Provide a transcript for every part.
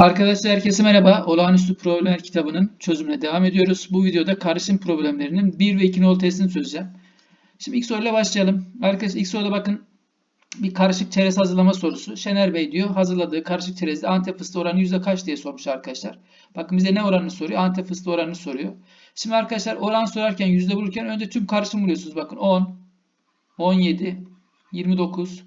Arkadaşlar herkese merhaba. Olağanüstü Problemler kitabının çözümüne devam ediyoruz. Bu videoda karışım problemlerinin 1 ve 2 nol testini çözeceğim. Şimdi ilk soruyla başlayalım. Arkadaşlar ilk soruda bakın bir karışık çerez hazırlama sorusu. Şener Bey diyor hazırladığı karışık çerezde antep fıstığı oranı yüzde kaç diye sormuş arkadaşlar. Bakın bize ne oranını soruyor? Antep fıstığı oranını soruyor. Şimdi arkadaşlar oran sorarken yüzde bulurken önce tüm karışım buluyorsunuz. Bakın 10, 17, 29,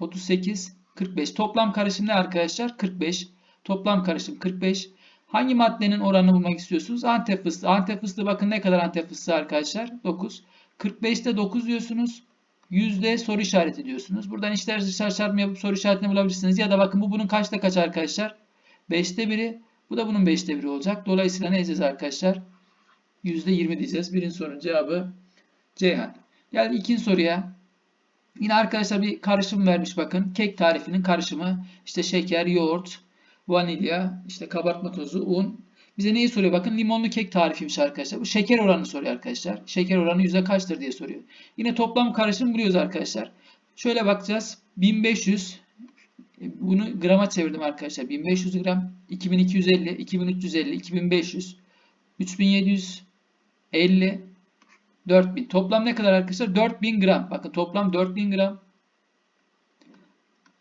38, 45. Toplam karışım ne arkadaşlar? 45. Toplam karışım 45. Hangi maddenin oranını bulmak istiyorsunuz? Antep fıstığı. Antep fıstığı bakın ne kadar antep fıstığı arkadaşlar? 9. 45'te 9 diyorsunuz. Yüzde soru işareti diyorsunuz. Buradan işler dışarı çarpımı yapıp soru işaretini bulabilirsiniz. Ya da bakın bu bunun kaçta kaç arkadaşlar? 5'te biri. Bu da bunun 5'te biri olacak. Dolayısıyla ne diyeceğiz arkadaşlar? Yüzde 20 diyeceğiz. Birinci sorunun cevabı Ceyhan. Geldi ikinci soruya. Yine arkadaşlar bir karışım vermiş bakın. Kek tarifinin karışımı. İşte şeker, yoğurt, vanilya, işte kabartma tozu, un. Bize neyi soruyor? Bakın limonlu kek tarifiymiş arkadaşlar. Bu şeker oranını soruyor arkadaşlar. Şeker oranı yüzde kaçtır diye soruyor. Yine toplam karışım buluyoruz arkadaşlar. Şöyle bakacağız. 1500 bunu grama çevirdim arkadaşlar. 1500 gram, 2250, 2350, 2500, 3750, 4000. Toplam ne kadar arkadaşlar? 4000 gram. Bakın toplam 4000 gram.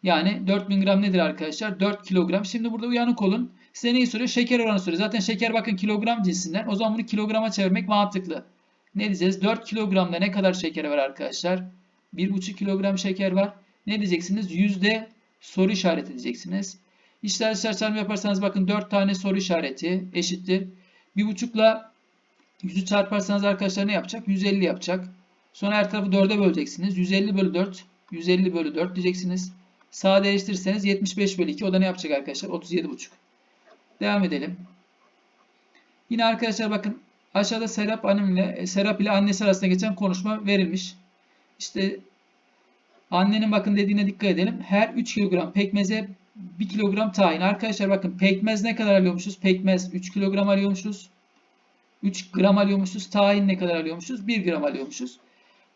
Yani 4000 gram nedir arkadaşlar? 4 kilogram. Şimdi burada uyanık olun. Size neyi soruyor? Şeker oranı soruyor. Zaten şeker bakın kilogram cinsinden. O zaman bunu kilograma çevirmek mantıklı. Ne diyeceğiz? 4 kilogramda ne kadar şeker var arkadaşlar? 1,5 kilogram şeker var. Ne diyeceksiniz? Yüzde soru işareti diyeceksiniz. İşler dışarı çarpımı yaparsanız bakın 4 tane soru işareti eşittir. 1,5 ile 100'ü çarparsanız arkadaşlar ne yapacak? 150 yapacak. Sonra her tarafı 4'e böleceksiniz. 150 bölü 4, 150 bölü 4 diyeceksiniz. Sadeleştirirseniz 75 bölü 2. O da ne yapacak arkadaşlar? 37,5. Devam edelim. Yine arkadaşlar bakın aşağıda Serap Hanım ile Serap ile annesi arasında geçen konuşma verilmiş. İşte annenin bakın dediğine dikkat edelim. Her 3 kilogram pekmeze 1 kilogram tahin. Arkadaşlar bakın pekmez ne kadar alıyormuşuz? Pekmez 3 kilogram alıyormuşuz. 3 gram alıyormuşuz. Tahin ne kadar alıyormuşuz? 1 gram alıyormuşuz.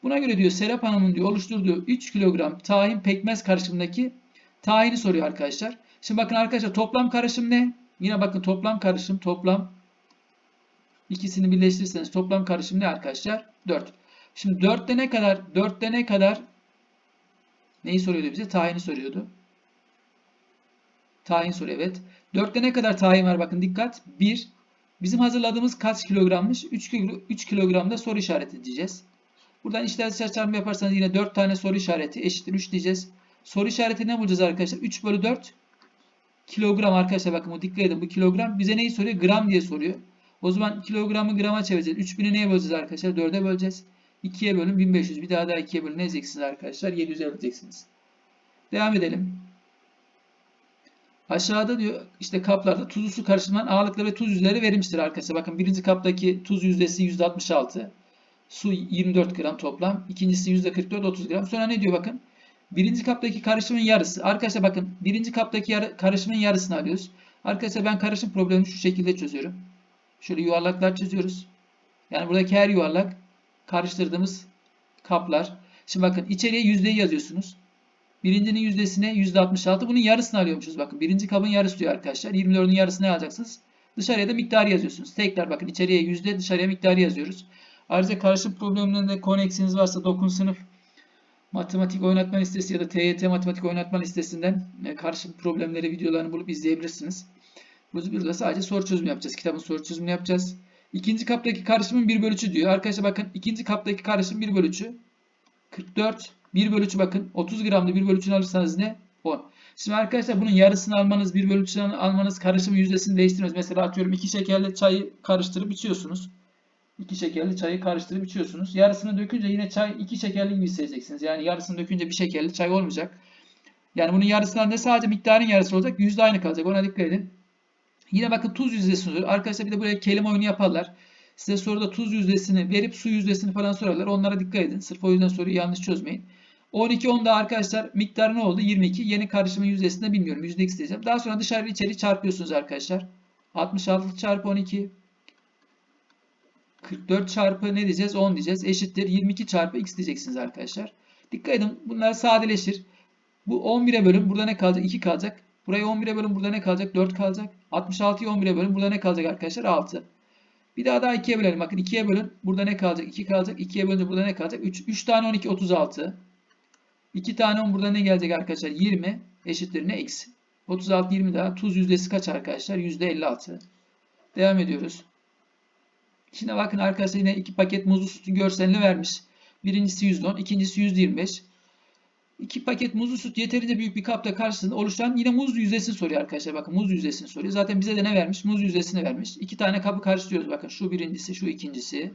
Buna göre diyor Serap Hanım'ın diyor oluşturduğu 3 kilogram tahin pekmez karışımındaki tahini soruyor arkadaşlar. Şimdi bakın arkadaşlar toplam karışım ne? Yine bakın toplam karışım toplam ikisini birleştirirseniz toplam karışım ne arkadaşlar? 4. Şimdi 4'te ne kadar? 4'te ne kadar? Neyi soruyordu bize? Tahini soruyordu. Tahin soruyor evet. 4'te ne kadar tahin var? Bakın dikkat. 1. Bizim hazırladığımız kaç kilogrammış? 3, kilo, 3 kilogramda soru işareti diyeceğiz. Buradan dışarı çarpımı yaparsanız yine 4 tane soru işareti eşittir 3 diyeceğiz. Soru işareti ne bulacağız arkadaşlar? 3 bölü 4 kilogram arkadaşlar bakın bu dikkat edin bu kilogram bize neyi soruyor? Gram diye soruyor. O zaman kilogramı grama çevireceğiz. 3000'i neye böleceğiz arkadaşlar? 4'e böleceğiz. 2'ye bölün 1500. Bir daha daha 2'ye bölün ne edeceksiniz arkadaşlar? 700'e böleceksiniz. Devam edelim. Aşağıda diyor işte kaplarda tuzlu su karışımından ağırlıkları ve tuz yüzleri verilmiştir arkadaşlar. Bakın birinci kaptaki tuz yüzdesi %66. Su 24 gram toplam. İkincisi %44 30 gram. Sonra ne diyor bakın. Birinci kaptaki karışımın yarısı. Arkadaşlar bakın birinci kaptaki yarı, karışımın yarısını alıyoruz. Arkadaşlar ben karışım problemini şu şekilde çözüyorum. Şöyle yuvarlaklar çiziyoruz. Yani buradaki her yuvarlak karıştırdığımız kaplar. Şimdi bakın içeriye yüzdeyi yazıyorsunuz. Birincinin yüzdesine %66. Bunun yarısını alıyormuşuz. Bakın birinci kabın yarısı diyor arkadaşlar. 24'ün yarısını alacaksınız. Dışarıya da miktarı yazıyorsunuz. Tekrar bakın içeriye yüzde dışarıya miktarı yazıyoruz. Ayrıca karışım problemlerinde konu eksiğiniz varsa 9 sınıf matematik oynatma listesi ya da TYT matematik oynatma listesinden e, karışım problemleri videolarını bulup izleyebilirsiniz. Burada sadece soru çözümü yapacağız. Kitabın soru çözümünü yapacağız. İkinci kaptaki karışımın 1 bölü diyor. Arkadaşlar bakın ikinci kaptaki karışım 1 bölü 44 1 bölü bakın 30 gramda 1 bölü alırsanız ne? 10. Şimdi arkadaşlar bunun yarısını almanız 1 bölü almanız karışımın yüzdesini değiştirmez. Mesela atıyorum 2 şekerli çayı karıştırıp içiyorsunuz. 2 şekerli çayı karıştırıp içiyorsunuz. Yarısını dökünce yine çay 2 şekerli gibi hissedeceksiniz. Yani yarısını dökünce bir şekerli çay olmayacak. Yani bunun yarısından ne sadece miktarın yarısı olacak. Yüzde aynı kalacak. Ona dikkat edin. Yine bakın tuz yüzdesi soruyor. Arkadaşlar bir de buraya kelime oyunu yaparlar. Size soruda tuz yüzdesini verip su yüzdesini falan sorarlar. Onlara dikkat edin. Sırf o yüzden soruyu yanlış çözmeyin. 12 10'da arkadaşlar miktarı ne oldu? 22. Yeni karışımın yüzdesini de bilmiyorum. Yüzde x diyeceğim. Daha sonra dışarı içeri çarpıyorsunuz arkadaşlar. 66 çarpı 12. 44 çarpı ne diyeceğiz? 10 diyeceğiz. Eşittir. 22 çarpı x diyeceksiniz arkadaşlar. Dikkat edin. Bunlar sadeleşir. Bu 11'e bölüm. Burada ne kalacak? 2 kalacak. Burayı 11'e bölün burada ne kalacak? 4 kalacak. 66'yı 11'e bölün burada ne kalacak arkadaşlar? 6. Bir daha daha 2'ye bölelim. Bakın 2'ye bölün. Burada ne kalacak? 2 kalacak. 2'ye bölünce burada ne kalacak? 3. 3 tane 12 36. 2 tane 10 burada ne gelecek arkadaşlar? 20 eşittir ne? X. 36 20 daha. Tuz yüzdesi kaç arkadaşlar? %56. Devam ediyoruz. Şimdi bakın arkadaşlar yine iki paket muzlu sütün görselini vermiş. Birincisi %10, ikincisi %25. İki paket muzlu süt yeterince büyük bir kapta karşısında oluşan yine muz yüzdesini soruyor arkadaşlar. Bakın muz yüzdesini soruyor. Zaten bize de ne vermiş? Muz yüzdesini vermiş. İki tane kapı karıştırıyoruz. Bakın şu birincisi, şu ikincisi.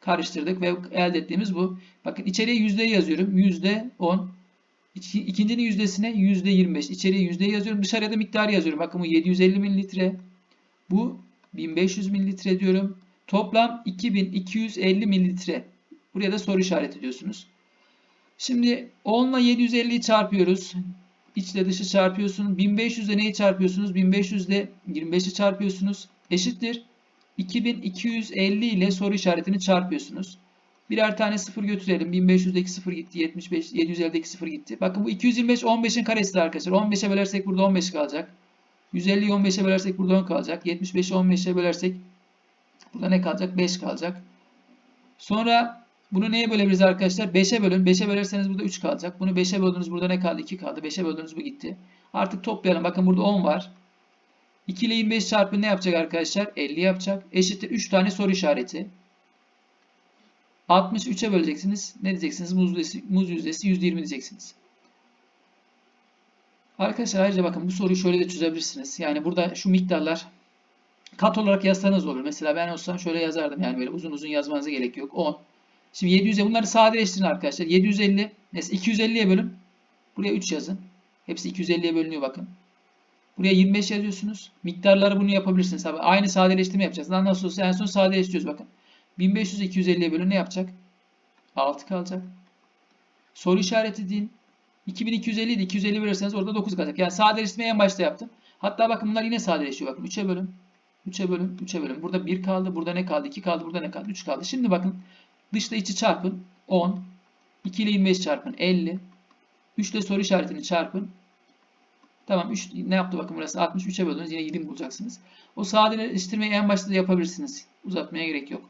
Karıştırdık ve elde ettiğimiz bu. Bakın içeriye yüzdeyi yazıyorum. %10. İki- İkincinin yüzdesine %25. İçeriye yüzdeyi yazıyorum. Dışarıya da miktarı yazıyorum. Bakın bu 750 mililitre. Bu 1500 mililitre diyorum. Toplam 2250 mililitre. Buraya da soru işareti diyorsunuz. Şimdi 10 ile 750'yi çarpıyoruz. İçle dışı çarpıyorsunuz. 1500 ile neyi çarpıyorsunuz? 1500 ile 25'i çarpıyorsunuz. Eşittir. 2250 ile soru işaretini çarpıyorsunuz. Birer tane sıfır götürelim. 1500'deki sıfır gitti. 75, 750'deki sıfır gitti. Bakın bu 225 15'in karesi arkadaşlar. 15'e bölersek burada 15 kalacak. 150'yi 15'e bölersek burada 10 kalacak. 75'i 15'e bölersek burada ne kalacak? 5 kalacak. Sonra bunu neye bölebiliriz arkadaşlar? 5'e bölün. 5'e bölerseniz burada 3 kalacak. Bunu 5'e böldünüz. Burada ne kaldı? 2 kaldı. 5'e böldünüz bu gitti. Artık toplayalım. Bakın burada 10 var. 2 ile 25 çarpı ne yapacak arkadaşlar? 50 yapacak. Eşittir 3 tane soru işareti. 63'e böleceksiniz. Ne diyeceksiniz? Muz yüzdesi, muz yüzdesi %20 diyeceksiniz. Arkadaşlar ayrıca bakın bu soruyu şöyle de çözebilirsiniz. Yani burada şu miktarlar kat olarak yazsanız olur. Mesela ben olsam şöyle yazardım. Yani böyle uzun uzun yazmanıza gerek yok. 10. Şimdi 700'e bunları sadeleştirin arkadaşlar. 750 neyse 250'ye bölün. Buraya 3 yazın. Hepsi 250'ye bölünüyor bakın. Buraya 25 yazıyorsunuz. Miktarları bunu yapabilirsiniz. Aynı sadeleştirme yapacağız. Lan nasıl olsa en son sadeleştiriyoruz bakın. 1500 250'ye bölün ne yapacak? 6 kalacak. Soru işareti deyin. 2250 idi. 250 bölerseniz orada 9 kalacak. Yani sadeleştirmeyi en başta yaptım. Hatta bakın bunlar yine sadeleşiyor. Bakın 3'e bölün. 3'e bölün. 3'e bölün. Burada 1 kaldı. Burada ne kaldı? 2 kaldı. Burada ne kaldı? 3 kaldı. Şimdi bakın dışla içi çarpın. 10. 2 ile 25 çarpın. 50. 3 ile soru işaretini çarpın. Tamam 3 ne yaptı bakın burası 63'e böldünüz yine 20 bulacaksınız. O sadeleştirmeyi en başta da yapabilirsiniz. Uzatmaya gerek yok.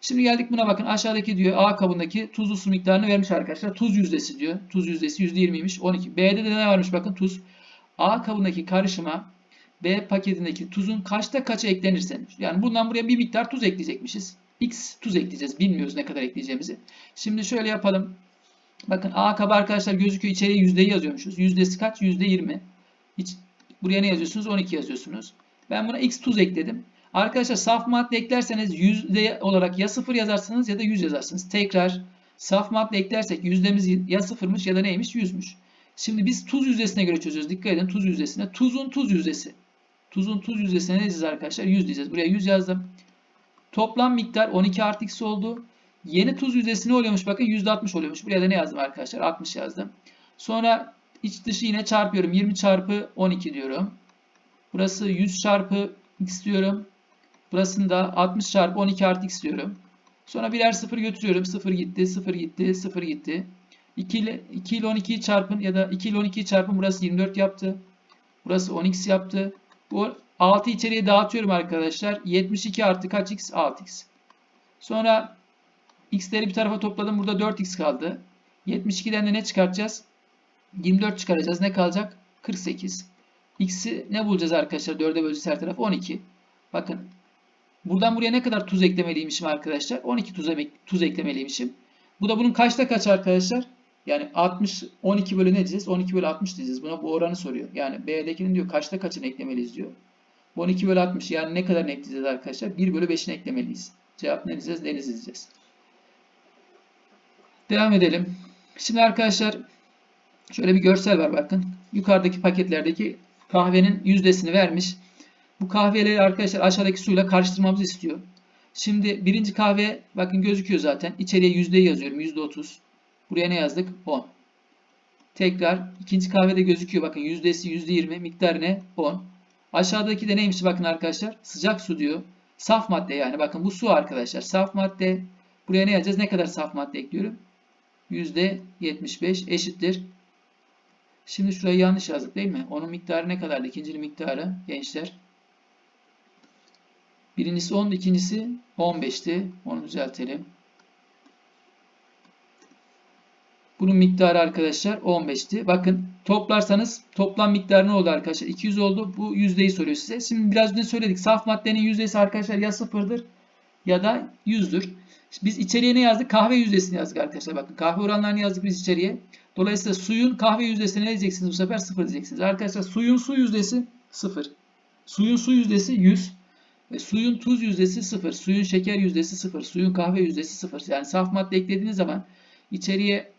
Şimdi geldik buna bakın aşağıdaki diyor A kabındaki tuzlu su miktarını vermiş arkadaşlar. Tuz yüzdesi diyor. Tuz yüzdesi %20'ymiş 12. B'de de ne varmış bakın tuz. A kabındaki karışıma B paketindeki tuzun kaçta kaça eklenirse. Yani bundan buraya bir miktar tuz ekleyecekmişiz. X tuz ekleyeceğiz. Bilmiyoruz ne kadar ekleyeceğimizi. Şimdi şöyle yapalım. Bakın A kabı arkadaşlar gözüküyor. İçeriye yüzdeyi yazıyormuşuz. Yüzdesi kaç? %20. Hiç, buraya ne yazıyorsunuz? 12 yazıyorsunuz. Ben buna X tuz ekledim. Arkadaşlar saf madde eklerseniz yüzde olarak ya 0 yazarsınız ya da 100 yazarsınız. Tekrar saf madde eklersek yüzdemiz ya sıfırmış ya da neymiş? 100'müş. Şimdi biz tuz yüzdesine göre çözüyoruz. Dikkat edin tuz yüzdesine. Tuzun tuz yüzdesi. Tuzun tuz yüzdesine ne diyeceğiz arkadaşlar? 100 diyeceğiz. Buraya 100 yazdım. Toplam miktar 12 artı x oldu. Yeni tuz yüzdesi ne oluyormuş? Bakın %60 oluyormuş. Buraya da ne yazdım arkadaşlar? 60 yazdım. Sonra iç dışı yine çarpıyorum. 20 çarpı 12 diyorum. Burası 100 çarpı x diyorum. Burasında 60 çarpı 12 artı x diyorum. Sonra birer sıfır götürüyorum. 0 gitti, 0 gitti, 0 gitti. 2 ile, 2 ile 12'yi çarpın ya da 2 ile 12'yi çarpın. Burası 24 yaptı. Burası 10x yaptı. Bu 6 içeriye dağıtıyorum arkadaşlar. 72 artı kaç x? 6x. Sonra x'leri bir tarafa topladım. Burada 4x kaldı. 72'den de ne çıkartacağız? 24 çıkaracağız. Ne kalacak? 48. X'i ne bulacağız arkadaşlar? 4'e böleceğiz her tarafı. 12. Bakın. Buradan buraya ne kadar tuz eklemeliymişim arkadaşlar? 12 tuz, tuz eklemeliymişim. Bu da bunun kaçta kaç arkadaşlar? Yani 60, 12 bölü ne diyeceğiz? 12 bölü 60 diyeceğiz. Buna bu oranı soruyor. Yani B'dekinin diyor kaçta kaçını eklemeliyiz diyor. Bu 12 bölü 60 yani ne kadar ekleyeceğiz arkadaşlar? 1 bölü 5'ini eklemeliyiz. Cevap ne diyeceğiz? Deniz diyeceğiz. Devam edelim. Şimdi arkadaşlar şöyle bir görsel var bakın. Yukarıdaki paketlerdeki kahvenin yüzdesini vermiş. Bu kahveleri arkadaşlar aşağıdaki suyla karıştırmamızı istiyor. Şimdi birinci kahve bakın gözüküyor zaten. İçeriye yüzdeyi yazıyorum. Yüzde otuz. Buraya ne yazdık? 10. Tekrar ikinci kahvede gözüküyor. Bakın yüzdesi yüzde yirmi. Miktarı ne? 10. Aşağıdaki de neymiş bakın arkadaşlar? Sıcak su diyor. Saf madde yani. Bakın bu su arkadaşlar. Saf madde. Buraya ne yazacağız? Ne kadar saf madde ekliyorum? Yüzde 75 eşittir. Şimdi şurayı yanlış yazdık değil mi? Onun miktarı ne kadardı? İkincinin miktarı gençler. Birincisi 10, ikincisi 15'ti. Onu düzeltelim. Bunun miktarı arkadaşlar 15'ti. Bakın toplarsanız toplam miktarı ne oldu arkadaşlar? 200 oldu. Bu yüzdeyi soruyor size. Şimdi biraz önce söyledik. Saf maddenin yüzdesi arkadaşlar ya sıfırdır ya da 100'dür. Biz içeriye ne yazdık? Kahve yüzdesini yazdık arkadaşlar. Bakın kahve oranlarını yazdık biz içeriye. Dolayısıyla suyun kahve yüzdesini ne diyeceksiniz bu sefer? Sıfır diyeceksiniz. Arkadaşlar suyun su yüzdesi sıfır. Suyun su yüzdesi 100. Ve suyun tuz yüzdesi sıfır. Suyun şeker yüzdesi sıfır. Suyun kahve yüzdesi sıfır. Yani saf madde eklediğiniz zaman içeriye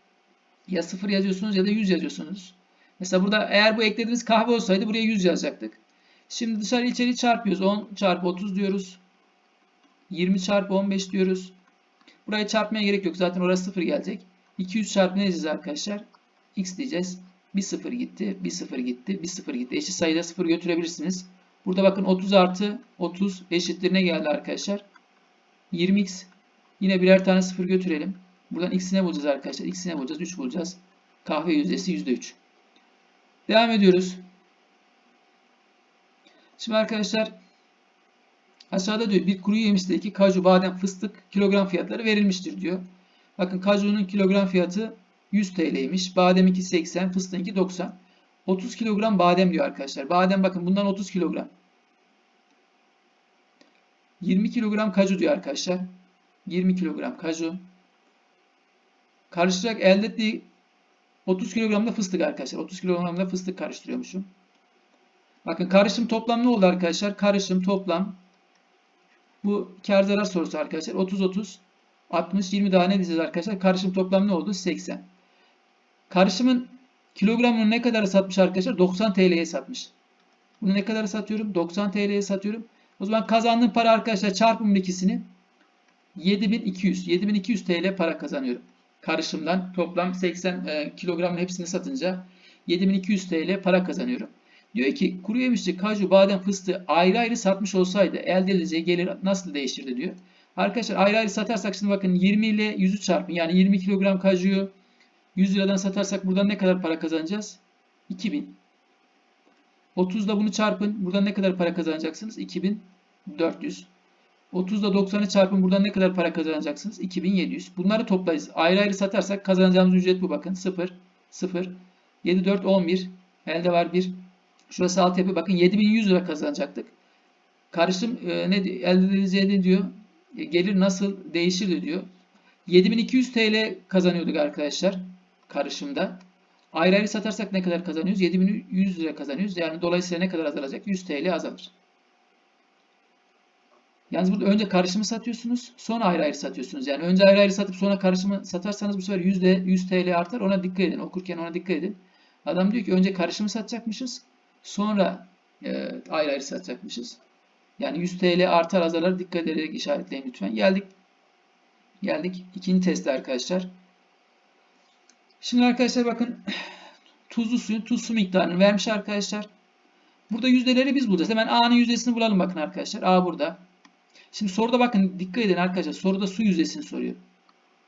ya 0 yazıyorsunuz ya da 100 yazıyorsunuz. Mesela burada eğer bu eklediğimiz kahve olsaydı buraya 100 yazacaktık. Şimdi dışarı içeri çarpıyoruz. 10 çarpı 30 diyoruz. 20 çarpı 15 diyoruz. Buraya çarpmaya gerek yok. Zaten orası 0 gelecek. 200 çarpı ne diyeceğiz arkadaşlar? X diyeceğiz. Bir 0 gitti. Bir 0 gitti. Bir 0 gitti. Eşit sayıda 0 götürebilirsiniz. Burada bakın 30 artı 30 eşittir ne geldi arkadaşlar? 20x. Yine birer tane 0 götürelim. Buradan x'ine bulacağız arkadaşlar. X'ine bulacağız. 3 bulacağız. Kahve yüzdesi %3. Devam ediyoruz. Şimdi arkadaşlar aşağıda diyor bir kuru yemişteki kaju, badem, fıstık kilogram fiyatları verilmiştir diyor. Bakın kajunun kilogram fiyatı 100 TL'ymiş. Bademinki 80, fıstığınki 90. 30 kilogram badem diyor arkadaşlar. Badem bakın bundan 30 kilogram. 20 kilogram kaju diyor arkadaşlar. 20 kilogram kaju. Karıştırarak elde ettiği 30 kilogram da fıstık arkadaşlar. 30 kilogram da fıstık karıştırıyormuşum. Bakın karışım toplam ne oldu arkadaşlar? Karışım toplam bu kar zarar sorusu arkadaşlar. 30 30 60 20 daha ne diyeceğiz arkadaşlar? Karışım toplam ne oldu? 80. Karışımın kilogramını ne kadar satmış arkadaşlar? 90 TL'ye satmış. Bunu ne kadar satıyorum? 90 TL'ye satıyorum. O zaman kazandığım para arkadaşlar çarpımın ikisini 7200. 7200 TL para kazanıyorum karışımdan toplam 80 e, kilogramın hepsini satınca 7200 TL para kazanıyorum. Diyor ki kuru yemişçi, kaju, badem, fıstığı ayrı ayrı satmış olsaydı elde edileceği gelir nasıl değişirdi diyor. Arkadaşlar ayrı ayrı satarsak şimdi bakın 20 ile 100'ü çarpın. Yani 20 kilogram kajuyu 100 liradan satarsak buradan ne kadar para kazanacağız? 2000. 30 da bunu çarpın. Buradan ne kadar para kazanacaksınız? 2400. 30 ile 90'ı çarpın. Buradan ne kadar para kazanacaksınız? 2700. Bunları toplayız. Ayrı ayrı satarsak kazanacağımız ücret bu bakın. 0, 0, 7, 4, 11. Elde var 1. Şurası alt yapı. Bakın 7100 lira kazanacaktık. Karışım e, ne elde edileceği diyor? E, gelir nasıl değişirdi diyor. 7200 TL kazanıyorduk arkadaşlar karışımda. Ayrı ayrı satarsak ne kadar kazanıyoruz? 7100 lira kazanıyoruz. Yani dolayısıyla ne kadar azalacak? 100 TL azalır. Yalnız burada önce karışımı satıyorsunuz, sonra ayrı ayrı satıyorsunuz. Yani önce ayrı ayrı satıp sonra karışımı satarsanız bu sefer yüzde 100 TL artar. Ona dikkat edin. Okurken ona dikkat edin. Adam diyor ki önce karışımı satacakmışız, sonra e, ayrı ayrı satacakmışız. Yani 100 TL artar azalır dikkat ederek işaretleyin lütfen. Geldik. Geldik. ikinci test arkadaşlar. Şimdi arkadaşlar bakın tuzlu suyun tuz su miktarını vermiş arkadaşlar. Burada yüzdeleri biz bulacağız. Hemen A'nın yüzdesini bulalım bakın arkadaşlar. A burada. Şimdi soruda bakın dikkat edin arkadaşlar. Soruda su yüzdesini soruyor.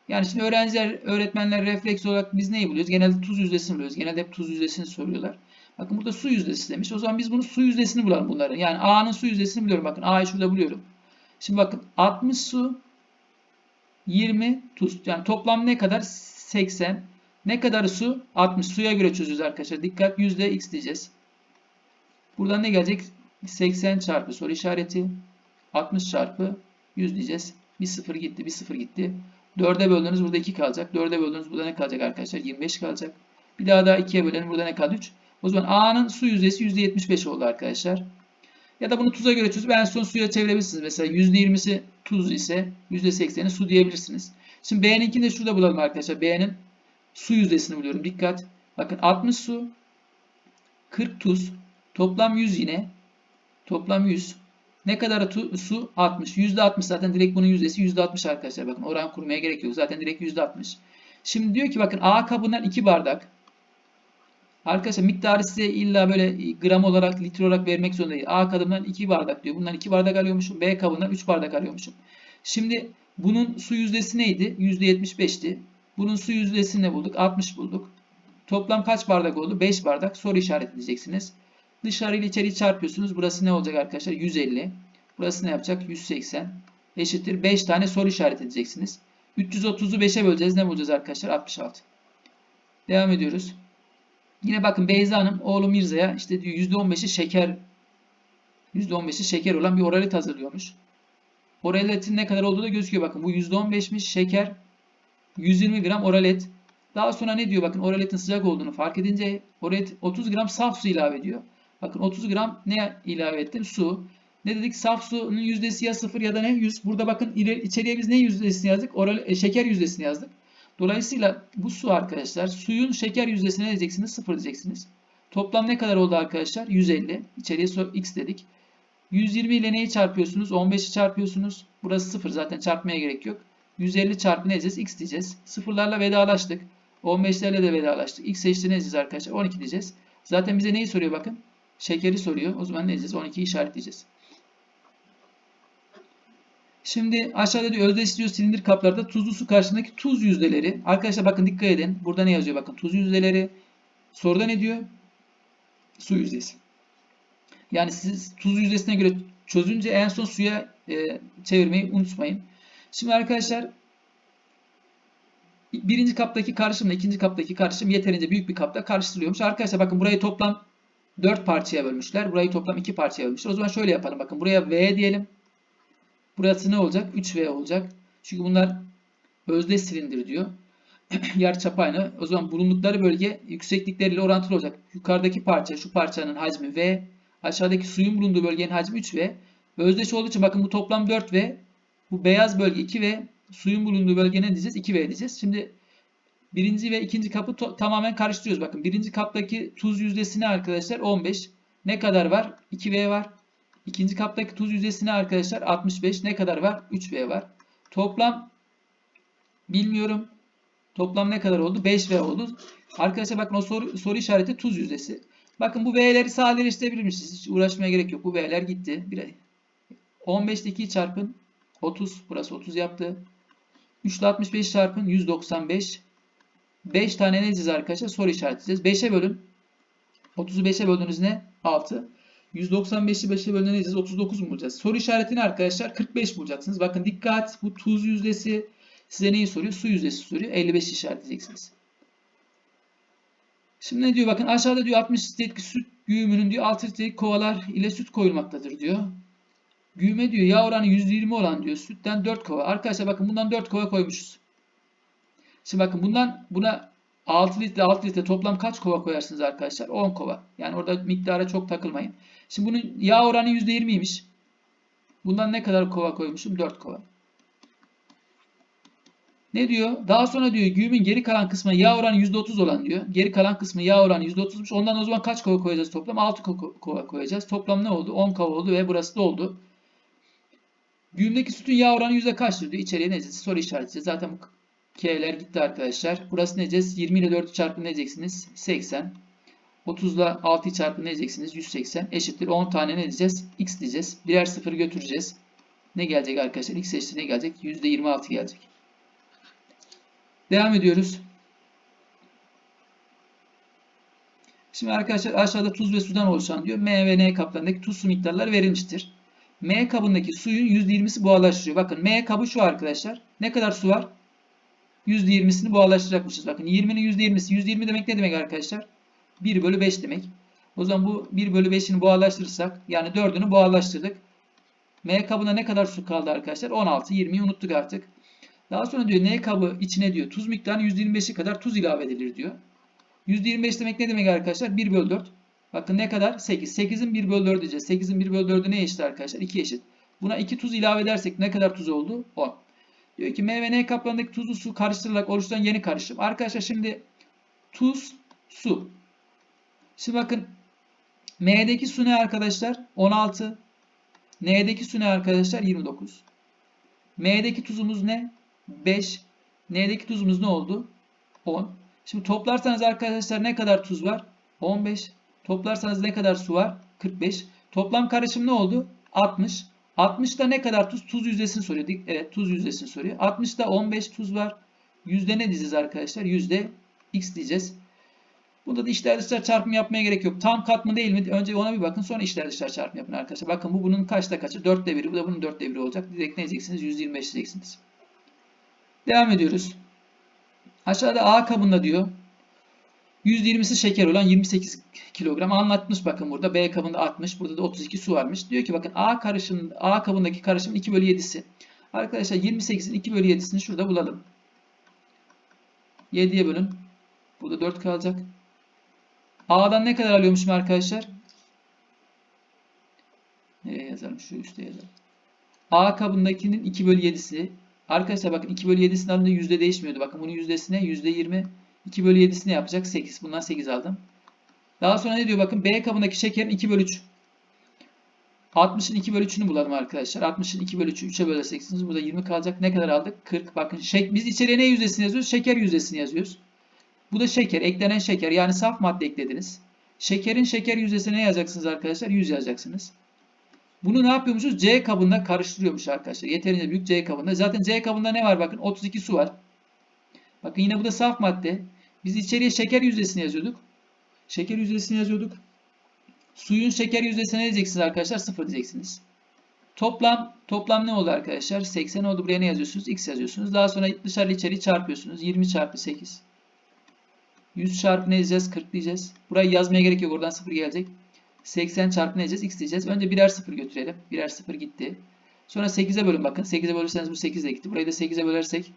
Yani şimdi öğrenciler, öğretmenler refleks olarak biz neyi buluyoruz? Genelde tuz yüzdesini buluyoruz. Genelde hep tuz yüzdesini soruyorlar. Bakın burada su yüzdesi demiş. O zaman biz bunu su yüzdesini bulalım bunların. Yani A'nın su yüzdesini buluyorum. Bakın A'yı şurada buluyorum. Şimdi bakın 60 su 20 tuz. Yani toplam ne kadar? 80. Ne kadar su? 60. Suya göre çözüyoruz arkadaşlar. Dikkat yüzde x diyeceğiz. Buradan ne gelecek? 80 çarpı soru işareti 60 çarpı 100 diyeceğiz. Bir 0 gitti, bir 0 gitti. 4'e böldüğünüz burada 2 kalacak. 4'e böldüğünüz burada ne kalacak arkadaşlar? 25 kalacak. Bir daha daha 2'ye bölelim. Burada ne kaldı? 3. O zaman A'nın su yüzdesi %75 oldu arkadaşlar. Ya da bunu tuza göre çözüp en son suya çevirebilirsiniz. Mesela %20'si tuz ise %80'i su diyebilirsiniz. Şimdi B'ninkini de şurada bulalım arkadaşlar. B'nin su yüzdesini buluyorum. Dikkat. Bakın 60 su, 40 tuz, toplam 100 yine. Toplam 100. Ne kadar su? 60. %60 zaten direkt bunun yüzdesi %60 arkadaşlar. Bakın oran kurmaya gerek yok. Zaten direkt %60. Şimdi diyor ki bakın A kabından 2 bardak. Arkadaşlar miktarı size illa böyle gram olarak litre olarak vermek zorunda değil. A kabından 2 bardak diyor. Bundan 2 bardak alıyormuşum. B kabından 3 bardak alıyormuşum. Şimdi bunun su yüzdesi neydi? %75'ti. Bunun su yüzdesini ne bulduk? 60 bulduk. Toplam kaç bardak oldu? 5 bardak. Soru işaretleyeceksiniz. Dışarı ile içeriği çarpıyorsunuz. Burası ne olacak arkadaşlar? 150. Burası ne yapacak? 180. Eşittir. 5 tane soru işaret edeceksiniz. 330'u 5'e böleceğiz. Ne bulacağız arkadaşlar? 66. Devam ediyoruz. Yine bakın Beyza Hanım oğlu Mirza'ya işte diyor %15'i şeker %15'i şeker olan bir oralit hazırlıyormuş. Oraletin ne kadar olduğu da gözüküyor. Bakın bu %15'miş şeker 120 gram oralet. Daha sonra ne diyor? Bakın oraletin sıcak olduğunu fark edince oralet 30 gram saf su ilave ediyor. Bakın 30 gram ne ilave ettim? Su. Ne dedik? Saf suyun yüzdesi ya 0 ya da ne? 100. Burada bakın içeriye biz ne yüzdesini yazdık? Oral, e, şeker yüzdesini yazdık. Dolayısıyla bu su arkadaşlar suyun şeker yüzdesine ne diyeceksiniz? 0 diyeceksiniz. Toplam ne kadar oldu arkadaşlar? 150. İçeriye x dedik. 120 ile neyi çarpıyorsunuz? 15'i çarpıyorsunuz. Burası 0 zaten çarpmaya gerek yok. 150 çarpı ne diyeceğiz? X diyeceğiz. Sıfırlarla vedalaştık. 15'lerle de vedalaştık. X eşittir ne diyeceğiz arkadaşlar? 12 diyeceğiz. Zaten bize neyi soruyor bakın? Şekeri soruyor. O zaman ne diyeceğiz? 12'yi işaretleyeceğiz. Şimdi aşağıda diyor özdeşliyor silindir kaplarda tuzlu su karşısındaki tuz yüzdeleri. Arkadaşlar bakın dikkat edin. Burada ne yazıyor? Bakın tuz yüzdeleri. Soruda ne diyor? Su yüzdesi. Yani siz tuz yüzdesine göre çözünce en son suya e, çevirmeyi unutmayın. Şimdi arkadaşlar birinci kaptaki karışımla ikinci kaptaki karışım yeterince büyük bir kapta karıştırılıyormuş. Arkadaşlar bakın burayı toplam 4 parçaya bölmüşler. Burayı toplam 2 parçaya bölmüşler. O zaman şöyle yapalım. Bakın buraya V diyelim. Burası ne olacak? 3V olacak. Çünkü bunlar özdeş silindir diyor. Yer çapı aynı. O zaman bulundukları bölge yükseklikleriyle orantılı olacak. Yukarıdaki parça, şu parçanın hacmi V. Aşağıdaki suyun bulunduğu bölgenin hacmi 3V. Özdeş olduğu için bakın bu toplam 4V. Bu beyaz bölge 2V. Suyun bulunduğu bölge ne diyeceğiz? 2V diyeceğiz. Şimdi birinci ve ikinci kapı tamamen karıştırıyoruz. Bakın birinci kaptaki tuz yüzdesine arkadaşlar 15. Ne kadar var? 2V var. İkinci kaptaki tuz yüzdesine arkadaşlar 65. Ne kadar var? 3V var. Toplam bilmiyorum. Toplam ne kadar oldu? 5V oldu. Arkadaşlar bakın o soru, soru işareti tuz yüzdesi. Bakın bu V'leri sadeleştirebilmişiz. Hiç uğraşmaya gerek yok. Bu V'ler gitti. 15'te 2 çarpın 30. Burası 30 yaptı. 3 ile 65 çarpın 195. 5 tane ne diyeceğiz arkadaşlar? Soru işaretleyeceğiz. 5'e bölün. 30'u 5'e böldüğünüz ne? 6. 195'i 5'e bölün ne diyeceğiz? 39 mu bulacağız? Soru işaretini arkadaşlar 45 bulacaksınız. Bakın dikkat. Bu tuz yüzdesi size neyi soruyor? Su yüzdesi soruyor. 55 işaretleyeceksiniz. Şimdi ne diyor? Bakın aşağıda diyor 60 litrelik süt güğümünün diyor 6 litrelik kovalar ile süt koyulmaktadır diyor. Güğüme diyor yağ oranı %20 olan diyor sütten 4 kova. Arkadaşlar bakın bundan 4 kova koymuşuz. Şimdi bakın bundan buna 6 litre 6 litre toplam kaç kova koyarsınız arkadaşlar? 10 kova. Yani orada miktara çok takılmayın. Şimdi bunun yağ oranı %20'ymiş. Bundan ne kadar kova koymuşum? 4 kova. Ne diyor? Daha sonra diyor güğümün geri kalan kısmı yağ oranı %30 olan diyor. Geri kalan kısmı yağ oranı %30'muş. Ondan o zaman kaç kova koyacağız toplam? 6 kova koyacağız. Toplam ne oldu? 10 kova oldu ve burası da oldu. Güğümdeki sütün yağ oranı yüzde kaçtır diyor. İçeriye ne diyeceğiz? Soru işareti. Zaten bu K'ler gitti arkadaşlar. Burası ne diyeceğiz? 20 ile 4'ü çarpı ne diyeceksiniz? 80. 30 ile 6'yı çarpı ne diyeceksiniz? 180 eşittir 10 tane ne diyeceğiz? X diyeceğiz. Birer sıfır götüreceğiz. Ne gelecek arkadaşlar? X eşittir ne gelecek? %26 gelecek. Devam ediyoruz. Şimdi arkadaşlar aşağıda tuz ve sudan oluşan diyor. M ve N kaplarındaki tuz su miktarları verilmiştir. M kabındaki suyun %20'si buharlaştırıyor. Bakın M kabı şu arkadaşlar. Ne kadar su var? %20'sini buharlaştıracakmışız. Bakın 20'nin %20'si. 120 demek ne demek arkadaşlar? 1 bölü 5 demek. O zaman bu 1 bölü 5'ini buharlaştırırsak yani 4'ünü buharlaştırdık. M kabına ne kadar su kaldı arkadaşlar? 16. 20'yi unuttuk artık. Daha sonra diyor N kabı içine diyor tuz miktarının %25'i kadar tuz ilave edilir diyor. %25 demek ne demek arkadaşlar? 1 bölü 4. Bakın ne kadar? 8. 8'in 1 bölü 4 diyeceğiz. 8'in 1 bölü 4'ü ne eşit arkadaşlar? 2 eşit. Buna 2 tuz ilave edersek ne kadar tuz oldu? 10. Diyor ki M ve N kaplarındaki tuzlu su karıştırılarak oluşturan yeni karışım. Arkadaşlar şimdi tuz, su. Şimdi bakın M'deki su ne arkadaşlar? 16. N'deki su ne arkadaşlar? 29. M'deki tuzumuz ne? 5. N'deki tuzumuz ne oldu? 10. Şimdi toplarsanız arkadaşlar ne kadar tuz var? 15. Toplarsanız ne kadar su var? 45. Toplam karışım ne oldu? 60. 60'da ne kadar tuz? Tuz yüzdesini soruyor. Evet tuz yüzdesini soruyor. 60'da 15 tuz var. Yüzde ne diyeceğiz arkadaşlar? Yüzde x diyeceğiz. Bunda da içler dışlar çarpımı yapmaya gerek yok. Tam kat mı değil mi? Önce ona bir bakın sonra içler dışlar çarpımı yapın arkadaşlar. Bakın bu bunun kaçta kaçı? 4'te 1'i. Bu da bunun 4'te 1'i olacak. Direkt ne diyeceksiniz? 125 diyeceksiniz. Devam ediyoruz. Aşağıda A kabında diyor. %20'si şeker olan 28 kilogram anlatmış bakın burada. B kabında 60. Burada da 32 su varmış. Diyor ki bakın A karışım A kabındaki karışımın 2 bölü 7'si. Arkadaşlar 28'in 2 bölü 7'sini şurada bulalım. 7'ye bölün. Burada 4 kalacak. A'dan ne kadar alıyormuşum arkadaşlar? Nereye yazalım? Şu üstte yazalım. A kabındakinin 2 bölü 7'si. Arkadaşlar bakın 2 bölü 7'sinin alınca yüzde değişmiyordu. Bakın bunun yüzdesine yüzde 20. 2 bölü 7'sini yapacak 8. Bundan 8 aldım. Daha sonra ne diyor? Bakın B kabındaki şekerin 2 bölü 3. 60'ın 2 bölü 3'ünü bulalım arkadaşlar. 60'ın 2 bölü 3'ü 3'e bölerseniz burada 20 kalacak. Ne kadar aldık? 40. Bakın şek biz içeriye ne yüzdesini yazıyoruz? Şeker yüzdesini yazıyoruz. Bu da şeker. Eklenen şeker. Yani saf madde eklediniz. Şekerin şeker yüzdesine ne yazacaksınız arkadaşlar? 100 yazacaksınız. Bunu ne yapıyormuşuz? C kabında karıştırıyormuş arkadaşlar. Yeterince büyük C kabında. Zaten C kabında ne var? Bakın 32 su var. Bakın yine bu da saf madde. Biz içeriye şeker yüzdesini yazıyorduk. Şeker yüzdesini yazıyorduk. Suyun şeker yüzdesine ne diyeceksiniz arkadaşlar? 0 diyeceksiniz. Toplam toplam ne oldu arkadaşlar? 80 oldu. Buraya ne yazıyorsunuz? X yazıyorsunuz. Daha sonra dışarı içeri çarpıyorsunuz. 20 çarpı 8. 100 çarpı ne diyeceğiz? 40 diyeceğiz. Burayı yazmaya gerek yok. Oradan 0 gelecek. 80 çarpı ne diyeceğiz? X diyeceğiz. Önce birer 0 götürelim. Birer 0 gitti. Sonra 8'e bölün bakın. 8'e bölürseniz bu 8 de gitti. Burayı da 8'e bölersek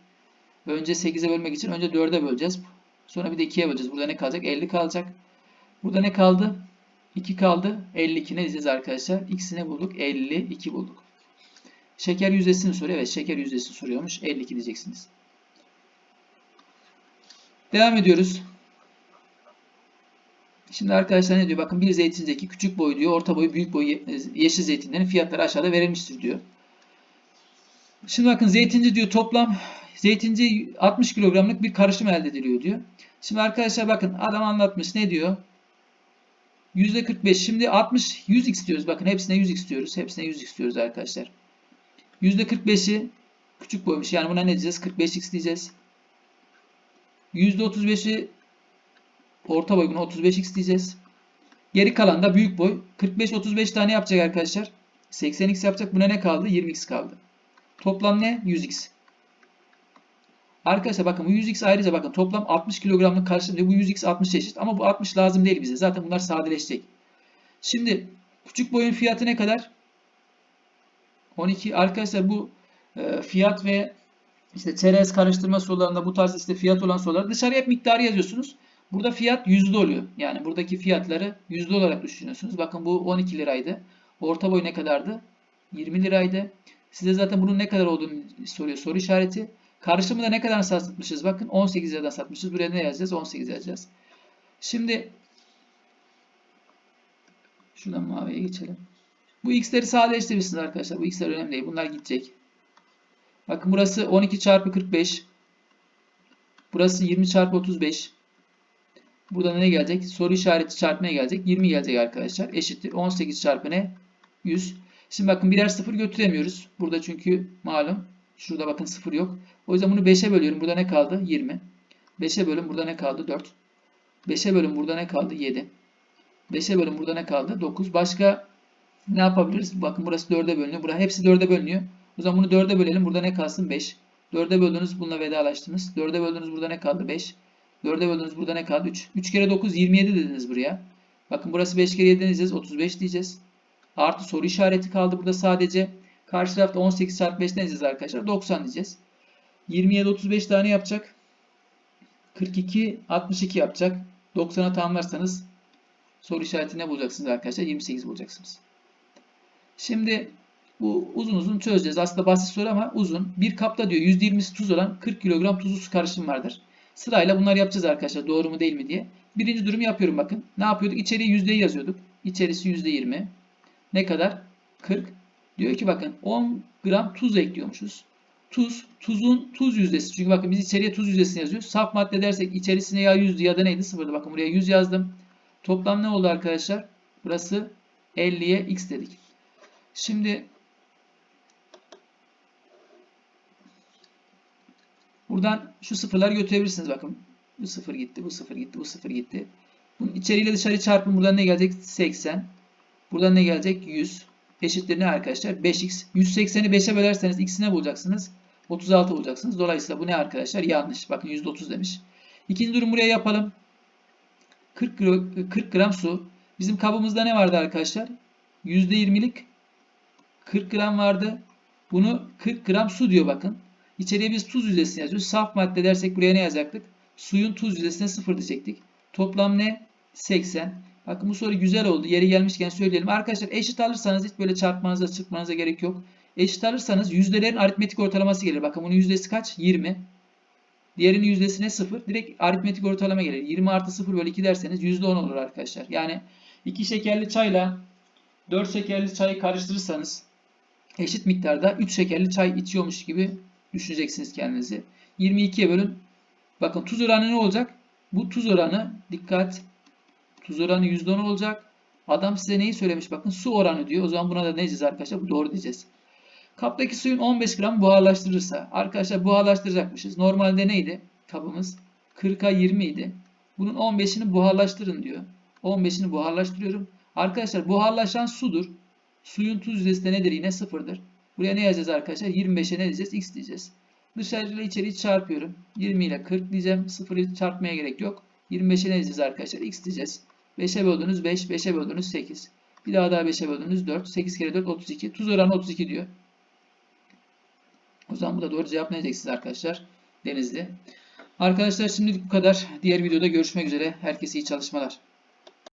önce 8'e bölmek için önce 4'e böleceğiz. Sonra bir de 2'ye böleceğiz. Burada ne kalacak? 50 kalacak. Burada ne kaldı? 2 kaldı. 52 ne diyeceğiz arkadaşlar? X'ini bulduk. 52 bulduk. Şeker yüzdesini soruyor. Evet şeker yüzdesini soruyormuş. 52 diyeceksiniz. Devam ediyoruz. Şimdi arkadaşlar ne diyor? Bakın bir zeytindeki küçük boy diyor, orta boy, büyük boy yeşil zeytinlerin fiyatları aşağıda verilmiştir diyor. Şimdi bakın zeytinci diyor toplam zeytinci 60 kilogramlık bir karışım elde ediliyor diyor. Şimdi arkadaşlar bakın adam anlatmış ne diyor? %45 şimdi 60 100 istiyoruz. Bakın hepsine 100 istiyoruz. Hepsine 100 istiyoruz arkadaşlar. %45'i küçük boymuş. Yani buna ne diyeceğiz? 45x diyeceğiz. %35'i orta boy buna 35x diyeceğiz. Geri kalan da büyük boy 45-35 tane yapacak arkadaşlar. 80x yapacak. Buna ne kaldı? 20x kaldı. Toplam ne? 100x. Arkadaşlar bakın bu 100x ayrıca bakın toplam 60 kilogramlık karşılığı diyor. Bu 100x 60 eşit. Ama bu 60 lazım değil bize. Zaten bunlar sadeleşecek. Şimdi küçük boyun fiyatı ne kadar? 12. Arkadaşlar bu e, fiyat ve işte çerez karıştırma sorularında bu tarz işte fiyat olan sorular dışarıya hep miktarı yazıyorsunuz. Burada fiyat yüzde oluyor. Yani buradaki fiyatları yüzde olarak düşünüyorsunuz. Bakın bu 12 liraydı. Orta boy ne kadardı? 20 liraydı. Size zaten bunun ne kadar olduğunu soruyor soru işareti. Karışımı da ne kadar satmışız? Bakın 18 liradan satmışız. Buraya ne yazacağız? 18 yazacağız. Şimdi şuradan maviye geçelim. Bu x'leri sadeleştirirsiniz arkadaşlar. Bu x'ler önemli değil. Bunlar gidecek. Bakın burası 12 çarpı 45. Burası 20 çarpı 35. Burada ne gelecek? Soru işareti çarpmaya gelecek. 20 gelecek arkadaşlar. Eşittir. 18 çarpı ne? 100. Şimdi bakın birer sıfır götüremiyoruz. Burada çünkü malum. Şurada bakın sıfır yok. O yüzden bunu 5'e bölüyorum. Burada ne kaldı? 20. 5'e bölün. Burada ne kaldı? 4. 5'e bölün. Burada ne kaldı? 7. 5'e bölün. Burada ne kaldı? 9. Başka ne yapabiliriz? Bakın burası 4'e bölünüyor. Burada hepsi 4'e bölünüyor. O zaman bunu 4'e bölelim. Burada ne kalsın? 5. 4'e böldünüz. Bununla vedalaştınız. 4'e böldünüz. Burada ne kaldı? 5. 4'e böldünüz. Burada ne kaldı? 3. 3 kere 9 27 dediniz buraya. Bakın burası 5 kere 7 diyeceğiz. 35 diyeceğiz. Artı soru işareti kaldı burada sadece. Karşı tarafta 18 çarpı 5 ne diyeceğiz arkadaşlar? 90 diyeceğiz. 27 35 tane yapacak. 42 62 yapacak. 90'a tamamlarsanız soru işareti ne bulacaksınız arkadaşlar? 28 bulacaksınız. Şimdi bu uzun uzun çözeceğiz. Aslında basit soru ama uzun. Bir kapta diyor %20'si tuz olan 40 kilogram tuzlu su karışım vardır. Sırayla bunlar yapacağız arkadaşlar. Doğru mu değil mi diye. Birinci durum yapıyorum bakın. Ne yapıyorduk? İçeriye yüzdeyi yazıyorduk. İçerisi %20. Ne kadar? 40. Diyor ki bakın 10 gram tuz ekliyormuşuz. Tuz, tuzun tuz yüzdesi. Çünkü bakın biz içeriye tuz yüzdesini yazıyoruz. Saf madde dersek içerisine ya 100 ya da neydi? Sıfırdı. Bakın buraya 100 yazdım. Toplam ne oldu arkadaşlar? Burası 50'ye x dedik. Şimdi buradan şu sıfırlar götürebilirsiniz. Bakın bu sıfır gitti, bu sıfır gitti, bu sıfır gitti. Bunun içeriyle dışarı çarpım buradan ne gelecek? 80. Buradan ne gelecek? 100. Eşittir ne arkadaşlar? 5x. 180'i 5'e bölerseniz x'ine bulacaksınız. 36 bulacaksınız. Dolayısıyla bu ne arkadaşlar? Yanlış. Bakın %30 demiş. İkinci durum buraya yapalım. 40 gram, 40 gram su. Bizim kabımızda ne vardı arkadaşlar? %20'lik 40 gram vardı. Bunu 40 gram su diyor bakın. İçeriye biz tuz yüzdesini yazıyoruz. Saf madde dersek buraya ne yazacaktık? Suyun tuz yüzdesine 0 diyecektik. Toplam ne? 80. Bakın bu soru güzel oldu. Yeri gelmişken söyleyelim. Arkadaşlar eşit alırsanız hiç böyle çarpmanıza çıkmanıza gerek yok. Eşit alırsanız yüzdelerin aritmetik ortalaması gelir. Bakın bunun yüzdesi kaç? 20. Diğerinin yüzdesine 0. Direkt aritmetik ortalama gelir. 20 artı 0 bölü 2 derseniz %10 olur arkadaşlar. Yani 2 şekerli çayla 4 şekerli çayı karıştırırsanız eşit miktarda 3 şekerli çay içiyormuş gibi düşüneceksiniz kendinizi. 22'ye bölün. Bakın tuz oranı ne olacak? Bu tuz oranı dikkat. Tuz oranı %10 olacak. Adam size neyi söylemiş? Bakın su oranı diyor. O zaman buna da ne diyeceğiz arkadaşlar? Bu doğru diyeceğiz. Kaptaki suyun 15 gram buharlaştırırsa. Arkadaşlar buharlaştıracakmışız. Normalde neydi? Kabımız 40'a 20 idi. Bunun 15'ini buharlaştırın diyor. 15'ini buharlaştırıyorum. Arkadaşlar buharlaşan sudur. Suyun tuz yüzdesi de nedir? Yine sıfırdır. Buraya ne yazacağız arkadaşlar? 25'e ne diyeceğiz? X diyeceğiz. Dışarıyla içeriği çarpıyorum. 20 ile 40 diyeceğim. 0 ile çarpmaya gerek yok. 25'e ne diyeceğiz arkadaşlar? X diyeceğiz. 5'e böldünüz 5, 5'e böldünüz 8. Bir daha daha 5'e böldünüz 4. 8 kere 4 32. Tuz oranı 32 diyor. O zaman bu da doğru cevap ne diyeceksiniz arkadaşlar? Denizli. Arkadaşlar şimdilik bu kadar. Diğer videoda görüşmek üzere. Herkese iyi çalışmalar.